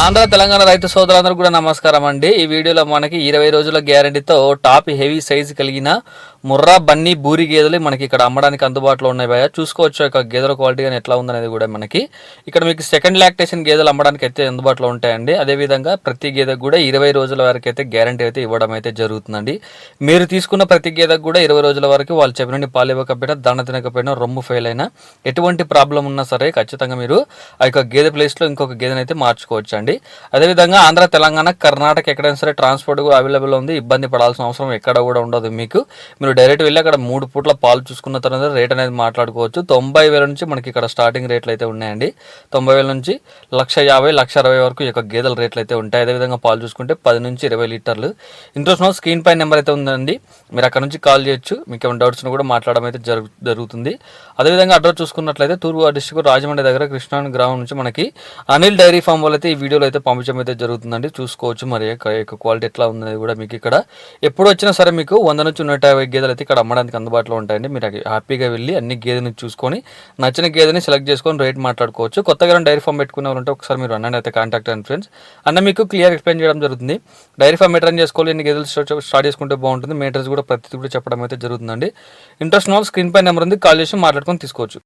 ఆంధ్ర తెలంగాణ రైతు సోదరులందరూ కూడా నమస్కారం అండి. ఈ వీడియోలో మనకి ఇరవై రోజుల గ్యారంటీతో టాప్ హెవీ సైజు కలిగిన ముర్రా బన్నీ బూరి గేదెలు మనకి ఇక్కడ అమ్మడానికి అందుబాటులో ఉన్నాయి భయ చూసుకోవచ్చు యొక్క గేదెల క్వాలిటీ కానీ ఎట్లా ఉందనేది కూడా మనకి. ఇక్కడ మీకు సెకండ్ లాక్టేషన్ గేదెలు అమ్మడానికి అయితే అందుబాటులో ఉంటాయండి. అదేవిధంగా ప్రతి గేదెకు కూడా ఇరవై రోజుల వరకు అయితే గ్యారంటీ అయితే ఇవ్వడం అయితే జరుగుతుందండి. మీరు తీసుకున్న ప్రతి గేదెకు కూడా ఇరవై రోజుల వరకు వాళ్ళు చెప్పిన పాలు ఇవ్వకపోయినా దాన తినకపోయినా రొమ్ము ఫెయిల్ అయినా ఎటువంటి ప్రాబ్లం ఉన్నా సరే ఖచ్చితంగా మీరు ఆ యొక్క గేదె ప్లేస్లో ఇంకొక గేదెని అయితే మార్చుకోవచ్చు అండి అదేవిధంగా ఆంధ్ర తెలంగాణ కర్ణాటక ఎక్కడైనా సరే ట్రాన్స్పోర్ట్ కూడా అవైలబుల్ ఉంది. ఇబ్బంది పడాల్సిన అవసరం ఎక్కడ కూడా ఉండదు మీకు. మీరు డైరెక్ట్ వెళ్ళి అక్కడ మూడు పూట్ల పాలు చూసుకున్న తర్వాత రేట్ అనేది మాట్లాడుకోవచ్చు. తొంభై వేల నుంచి మనకి ఇక్కడ స్టార్టింగ్ రేట్లు అయితే ఉన్నాయండి. తొంభై వేల నుంచి లక్ష యాభై లక్ష అరవై వరకు ఈ యొక్క గేదెల రేట్లు అయితే ఉంటాయి. అదేవిధంగా పాలు చూసుకుంటే పది నుంచి ఇరవై లీటర్లు. ఇంట్రెస్ట్ స్క్రీన్ పై నెంబర్ అయితే ఉందండి. మీరు అక్కడ నుంచి కాల్ చేయొచ్చు. మీకు ఏమైనా డౌట్స్ కూడా మాట్లాడడం అయితే జరుగు జరుగుతుంది. అదేవిధంగా అడ్రస్ చూసుకున్నట్లయితే తూర్పు డిస్టిక్ రాజమండ్రి దగ్గర కృష్ణా గ్రామం నుంచి మనకి అనిల్ డైరీ ఫామ్ వాళ్ళు అయితే ఈ వీడియోలో అయితే పంపించడం అయితే జరుగుతుందండి. చూసుకోవచ్చు మరి యొక్క క్వాలిటీ ఎట్లా ఉందనేది కూడా మీకు ఇక్కడ. ఎప్పుడు వచ్చినా సరే మీకు వంద నుంచి నూట యాభై గేదెలు అయితే ఇక్కడ అమ్మడానికి అందుబాటులో ఉంటాయండి. మీరు హ్యాపీగా వెళ్ళి అన్ని గేదెని చూసుకొని నచ్చిన గేదెని సెలెక్ట్ చేసుకొని రేట్ మాట్లాడుకోవచ్చు. కొత్తగా డైరీ ఫామ్ పెట్టుకునే వాళ్ళు ఉంటే ఒకసారి మీరు అన్నని అయితే కాంటాక్ట్ అండ్ ఫ్రెండ్స్. అన్న మీకు క్లియర్ ఎక్స్ప్లెయిన్ చేయడం జరుగుతుంది. డైరీ ఫామ్ ఎట్లా చేసుకోవాలి ఎన్ని గేదెలు స్టార్ట్ చేసుకుంటే బాగుంటుంది మెయింటెనెన్స్ కూడా ప్రతిదీ కూడా చెప్పడం అయితే జరుగుతుందండి. ఇంట్రెస్ట్ వాళ్ళు స్క్రీన్ పై నెంబర్ ఉంది కాల్ చేసి మాట్లాడుకొని తీసుకోవచ్చు.